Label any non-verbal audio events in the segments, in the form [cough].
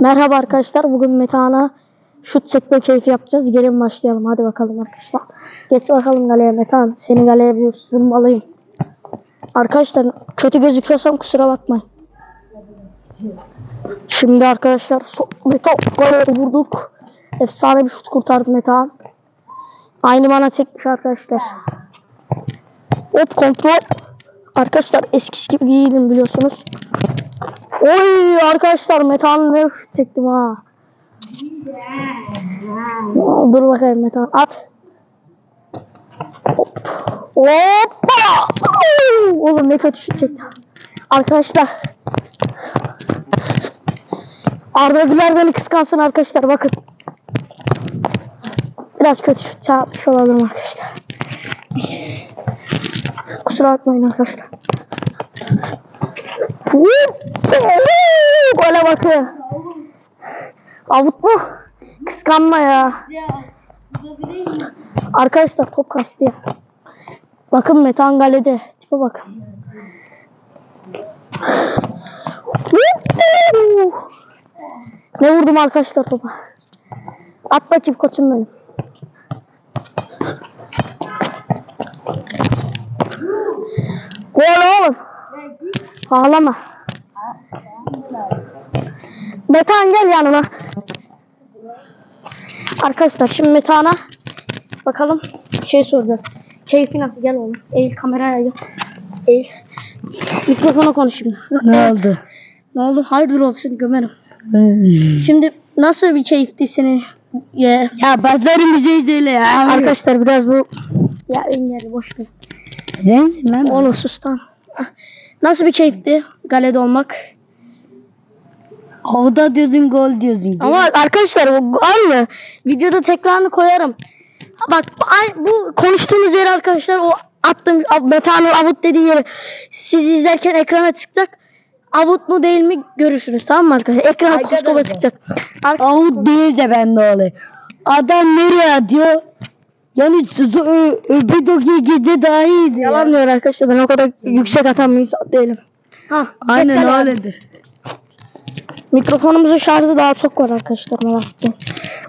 Merhaba arkadaşlar. Bugün Metehan'a şut çekme keyfi yapacağız. Gelin başlayalım. Hadi bakalım arkadaşlar. Geç bakalım galeye Metehan. Seni galeye bir zımbalayayım. Arkadaşlar kötü gözüküyorsam kusura bakmayın. Şimdi arkadaşlar Metehan galeye vurduk. Efsane bir şut kurtardı Metehan. Aynı bana çekmiş arkadaşlar. Hop kontrol. Arkadaşlar eskisi gibi giydim biliyorsunuz. Oy arkadaşlar metal ne çektim ha. Dur bakayım metal at. Hop. Hoppa. Oğlum ne kötü şut çektim. Arkadaşlar. Arda Güler beni kıskansın arkadaşlar bakın. Biraz kötü şut çarpmış olabilirim arkadaşlar. Kusura bakmayın arkadaşlar. Gole bakın. Avut mu? Kıskanma ya. Arkadaşlar top kastı ya. Bakın Metan Gale'de. Tipe bakın. ne vurdum arkadaşlar topa. At bakayım koçum benim. Gol oğlum. Ağlama. Metan gel yanıma. Arkadaşlar şimdi Metan'a bakalım şey soracağız. Keyfi nasıl? Gel oğlum. Eğil kameraya gel. Eğil. Mikrofona konuş şimdi. Ne oldu? Ne oldu? Hayırdır olsun gömerim. Şimdi nasıl bir keyifti seni? Ya, Ya bazıları bize ya. arkadaşlar biraz bu ya engeli boş ver. Sensin lan. Oğlum sus lan. Nasıl bir keyifti galede olmak? Havada diyorsun gol diyorsun. Ama arkadaşlar bu aynı. Videoda tekrarını koyarım. Bak bu konuştuğumuz yer arkadaşlar o attığım Metan'ın avut dediği yeri siz izlerken ekrana çıkacak. Avut mu değil mi görürsünüz tamam mı arkadaşlar? Ekrana koskola çıkacak. Ar- Avut değil de ben de oluyor. Adam nereye atıyor? Yani öbür gece daha iyiydi. ya. Yalan diyor arkadaşlar ben o kadar yüksek atan bir insan değilim. Ha, Aynen öyledir. Mikrofonumuzun şarjı daha çok var arkadaşlar merak etmeyin.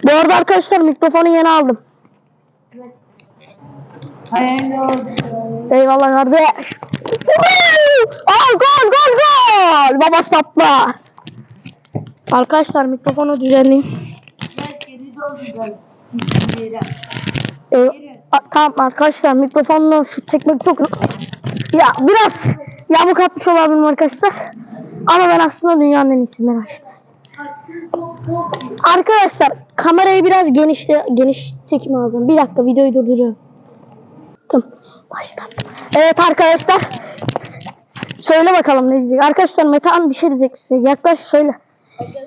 Bu arada arkadaşlar mikrofonu yeni aldım. Eyvallah kardeş. Al gol gol gol. Baba sapla. Arkadaşlar mikrofonu düzenleyeyim. Ee, tamam arkadaşlar mikrofonla şut çekmek çok ya biraz yamuk atmış olabilirim arkadaşlar. Ama ben aslında dünyanın en iyisiyim merak. Arkadaşlar kamerayı biraz genişte geniş çekim alacağım. Bir dakika videoyu durduruyorum. Tamam. Başlattım. Evet arkadaşlar. Söyle bakalım ne diyecek. Arkadaşlar Metehan bir şey diyecek size. Yaklaş söyle.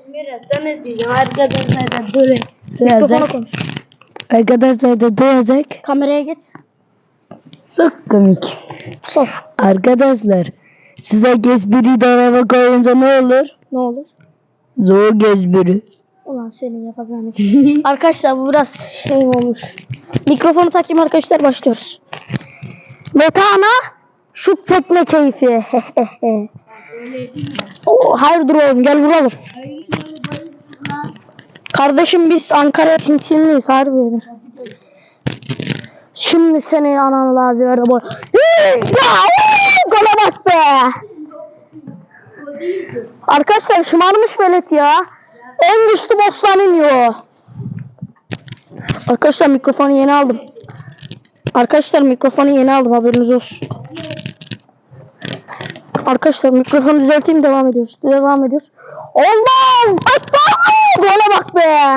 Mira sana diyeceğim arkadaşlar da durun. Mikrofona konuş. Arkadaşlar da duyacak. Kameraya geç. Çok komik. Sor. Arkadaşlar size gezbiri dolaba koyunca ne olur? Ne olur? Zor gezbiri. Ulan senin yapacağın. [laughs] Arkadaşlar bu biraz şey olmuş. Mikrofonu takayım arkadaşlar başlıyoruz. Metehan'a şut çekme keyfi. [laughs] Oo, hayır dur oğlum gel vuralım. Kardeşim biz Ankara Çinçinliyiz harbi. Şimdi seni ananı lazım. Ya oo, gole bak be. Arkadaşlar şımarmış velet ya. En güçlü boss'tan iniyor. Arkadaşlar mikrofonu yeni aldım. Arkadaşlar mikrofonu yeni aldım haberiniz olsun. Arkadaşlar mikrofonu düzelteyim devam ediyoruz. Devam ediyoruz. Allah! Atma! Gole bak be!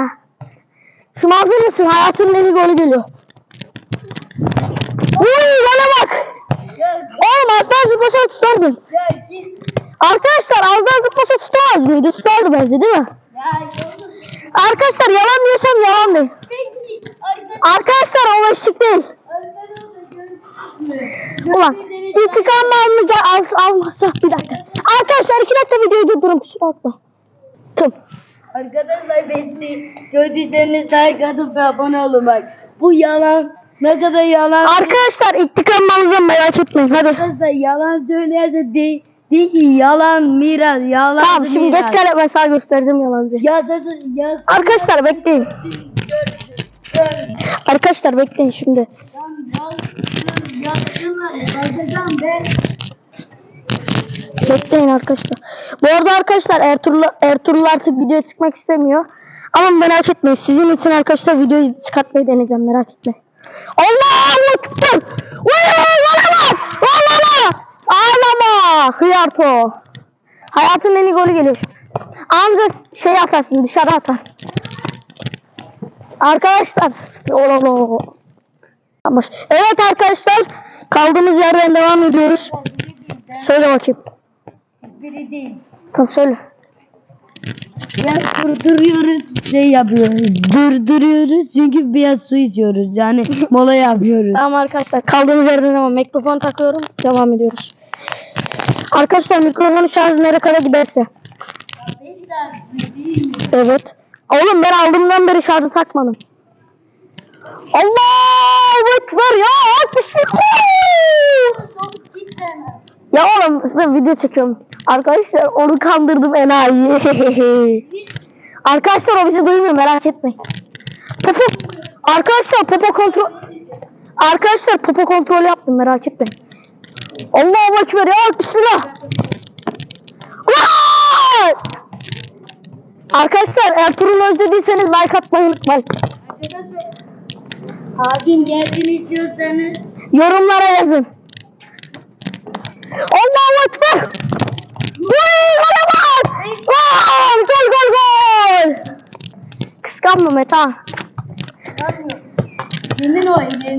Şunu hazır mısın? Hayatımın en iyi golü geliyor. Uy gole bak! Oğlum az daha zıplasa tutardın. Arkadaşlar az daha zıplasa tutamaz mıydı? Tutardı bence değil mi? Arkadaşlar yalan diyorsam yalan değil. Arkadaşlar o eşlik değil. Ulan intikamlarımızı az almasak bir dakika. Arkadaşlar iki dakika videoyu durdurun kusura bakma. Tamam. Arkadaşlar besti gördüyseniz like atıp ve abone olun bak. Bu yalan ne kadar yalan. Arkadaşlar intikamlarınızı merak etmeyin hadi. Arkadaşlar yalan söylerse de De ki yalan Miraç yalan Tamam şimdi gel ben sana göstereceğim yalancı. Ya da ya Arkadaşlar bekleyin. Arkadaşlar bekleyin şimdi. Bekleyin arkadaşlar. Bu arada arkadaşlar Ertuğrul, Ertuğrul artık videoya çıkmak istemiyor. Ama merak etmeyin. Sizin için arkadaşlar videoyu çıkartmayı deneyeceğim. Merak etmeyin. Allah Ekber. Vay ağlama. Ağlama. Ağlama. Hıyarto. Hayatın en iyi golü geliyor. Anca şey atarsın dışarı atarsın. Arkadaşlar. Ololo. Evet arkadaşlar. Kaldığımız yerden devam ediyoruz. Söyle bakayım. Biri değil. Tamam söyle. Biraz durduruyoruz şey yapıyoruz. Durduruyoruz çünkü biraz su içiyoruz. Yani [laughs] mola yapıyoruz. Tamam arkadaşlar kaldığımız yerden devam. Mikrofon takıyorum. Devam ediyoruz. Arkadaşlar mikrofonun şarjı nereye kadar giderse. Evet. Oğlum ben aldığımdan beri şarjı takmadım. Allahu Ekber ya. Bismillah. Ya oğlum ben video çekiyorum. Arkadaşlar onu kandırdım enayi. [laughs] Arkadaşlar o bizi duymuyor merak etmeyin. Popo. Arkadaşlar popo kontrol. Arkadaşlar popo kontrol yaptım merak etmeyin. Allahu Ekber ya Bismillah. Arkadaşlar Ertuğrul özlediyseniz like atmayı unutmayın. Abim geldiğini istiyorsanız Yorumlara yazın. Allahu Ekber. Gole bak. Gol gol gol gol. Kıskanma Meta. Yemin o böyle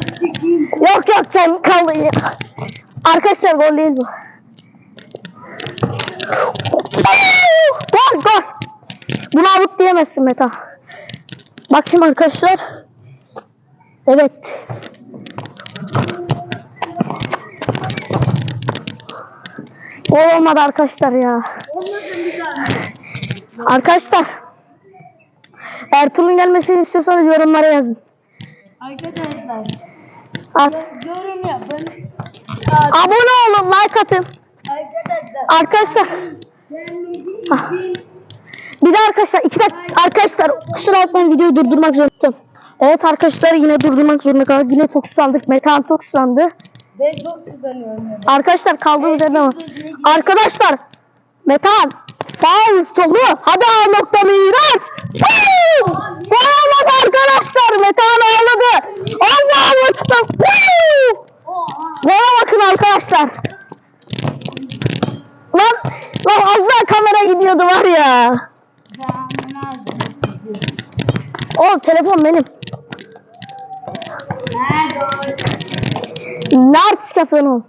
çıkayım. Yok yok sen ya. Arkadaşlar gol değil bu. Gol gol. Buna avut diyemezsin Meta. Bakayım arkadaşlar. Evet. Gol olmadı arkadaşlar ya. Arkadaşlar. Ertuğrul'un gelmesini istiyorsanız yorumlara yazın. Arkadaşlar At. yorum yapın. Abone olun, like atın. Arkadaşlar Arkadaşlar. Bir de arkadaşlar iki dakika arkadaşlar kusura bakmayın videoyu durdurmak zorundayım. Evet arkadaşlar yine durdurmak zorunda kaldık. Yine çok susandık. Metan çok susandı. ben çok kızanıyorum. ya. Arkadaşlar kaldığımız yerden var. Arkadaşlar Metan faul solu hadi A nokta Miraç. Olmadı arkadaşlar. Metan ağladı. Woo! Oha. Gola bakın arkadaşlar. Lan, lan Allah kamera gidiyordu var ya. O telefon benim. Yapıyorsun oğlum?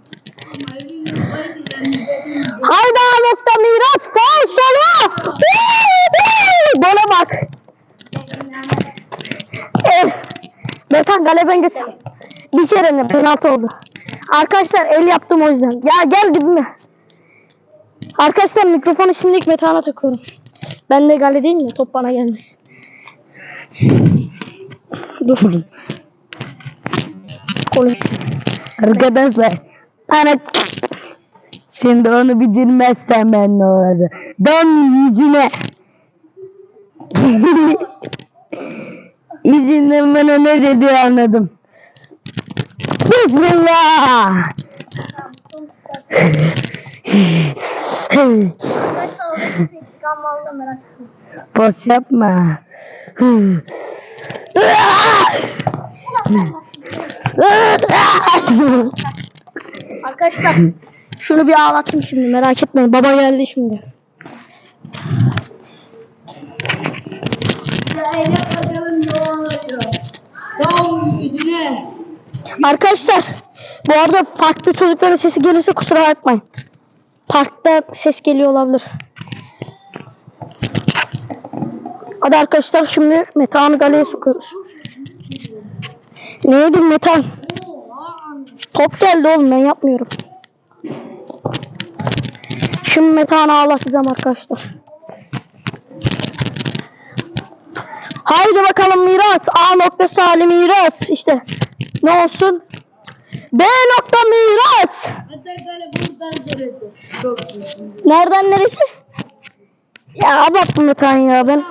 Hayda nokta Miraç faul solu. Gola bak. Evet. Metan galeben geç. Bir kere ne penaltı oldu. Arkadaşlar el yaptım o yüzden. Ya gel dibime. Arkadaşlar mikrofonu şimdilik Metan'a takıyorum. Ben de gale değil mi? Top bana gelmesin. Dur. Arkadaşlar ana şimdi onu bitirmezsem ben ne olacak? Don yüzüne. [laughs] İzinde bana ne dedi anladım. Bismillah. Boş yapma. Arkadaşlar şunu bir ağlattım şimdi merak etmeyin. Baba geldi şimdi. Arkadaşlar bu arada farklı çocukların sesi gelirse kusura bakmayın. Parkta ses geliyor olabilir. Hadi arkadaşlar şimdi Metehan'ı galeye sokuyoruz. Ne yedin Metehan? Top geldi oğlum ben yapmıyorum. Şimdi Metehan'ı ağlatacağım arkadaşlar. Haydi bakalım Miraç. A noktası Ali Miraç. İşte ne olsun? B nokta Miraç. Nereden neresi? Ya abarttım Metehan ya ben.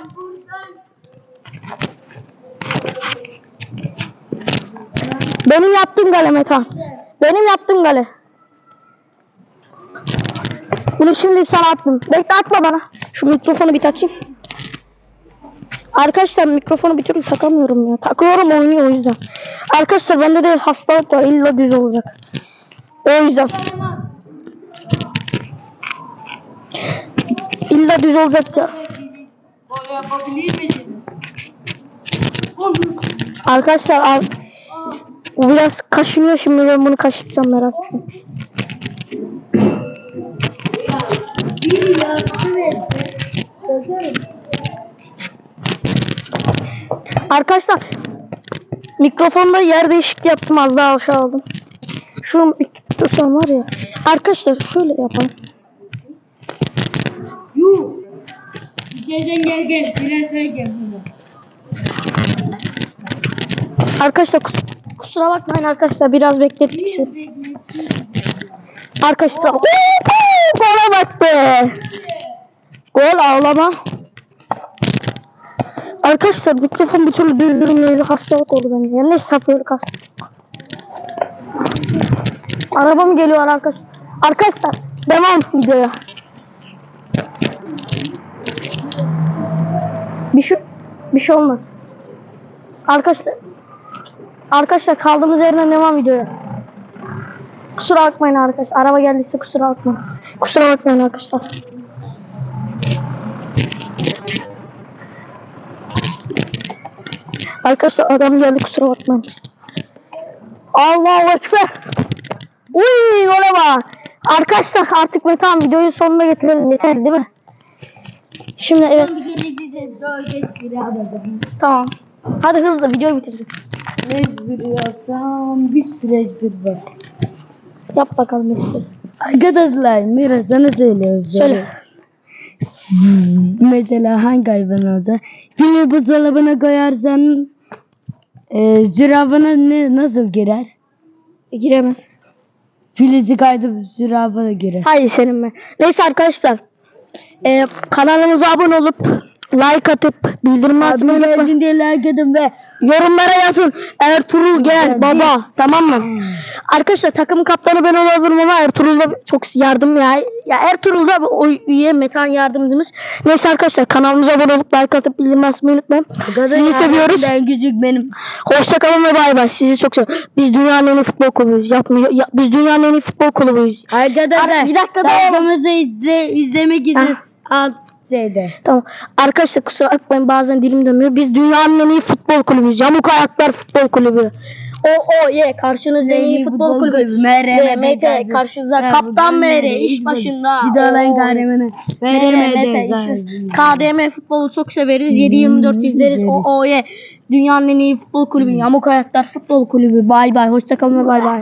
Benim yaptığım gale Metehan. Benim yaptığım gale. Bunu şimdi sana attım. Bekle atma bana. Şu mikrofonu bir takayım. Arkadaşlar mikrofonu bir türlü takamıyorum ya. Takıyorum oynuyor o yüzden. Arkadaşlar bende de hastalık var. İlla düz olacak. O yüzden. İlla düz olacak ya. Arkadaşlar O biraz kaşınıyor şimdi ben bunu kaşıtacağım merak. Yazarım. Arkadaşlar mikrofonda yer değişikliği yaptım az daha aşağı aldım. Şu tutsam var ya. Arkadaşlar şöyle yapalım. Yuh. Gel gel gel. Biraz gel bunu. Arkadaşlar kusura bakmayın arkadaşlar biraz beklettik. Arkadaşlar gola bak be. Gol ağlama. Arkadaşlar mikrofon bir türlü düzgün hastalık oldu bende. Ya ne sapıyorluk hastalık. Arabam geliyor arkadaşlar. Arkadaşlar devam videoya. Bir şey bir şey olmaz. Arkadaşlar Arkadaşlar kaldığımız yerden devam videoya. Kusura bakmayın arkadaşlar. Araba geldiyse kusura bakmayın. Kusura bakmayın arkadaşlar. Arkadaşlar adam geldi kusura bakmayın. Allahu Ekber. Uy bak. Arkadaşlar artık ve tamam videoyu sonuna getirelim yeter değil mi? Şimdi evet tamam. Hadi hızlı videoyu bitirsin. Mecbur yapsam bir süreç bir bak. Yap bakalım espri. Arkadaşlar Mira sana söylüyoruz. Söyle. Hmm, Mesela hangi hayvan olacak? Fili buzdolabına koyarsan e, zürafana ne, nasıl girer? E, giremez. Filizi kaydı zürafana girer. Hayır senin ben. Neyse arkadaşlar. E, kanalımıza abone olup like atıp bildirim açmayı unutmayın. diye like edin ve Yorumlara yazın. Ertuğrul gel Geldi. baba. Tamam mı? Arkadaşlar takım kaptanı ben olabilirim ama Ertuğrul da çok yardım ya. Ya Ertuğrul da o üye mekan yardımcımız. Neyse arkadaşlar kanalımıza abone olup like atıp bildirim açmayı unutmayın. Sizi seviyoruz. En küçük benim. Hoşçakalın ve bay bay. Sizi çok seviyorum. Biz dünyanın en iyi futbol kulübüyüz. Yapmıyor. Ya, biz dünyanın en iyi futbol kulübüyüz. Arkadaşlar Bir dakika daha. takımımızı izle, izlemek için Heh. alt şeyde. Tamam. Arkadaşlar kusura bakmayın bazen dilim dönmüyor. Biz dünyanın en iyi futbol kulübüyüz. Yamuk Ayaklar Futbol Kulübü. O o ye karşınızda en iyi futbol kulübü. MT karşınızda Kaptan MR iş başında. Bir daha ben kahramanı. İş- KDM futbolu çok severiz. 7-24 izleriz. O o ye. Dünyanın en iyi futbol kulübü. Yamuk Ayaklar Futbol Kulübü. Bay bay. Hoşçakalın ve bay bay.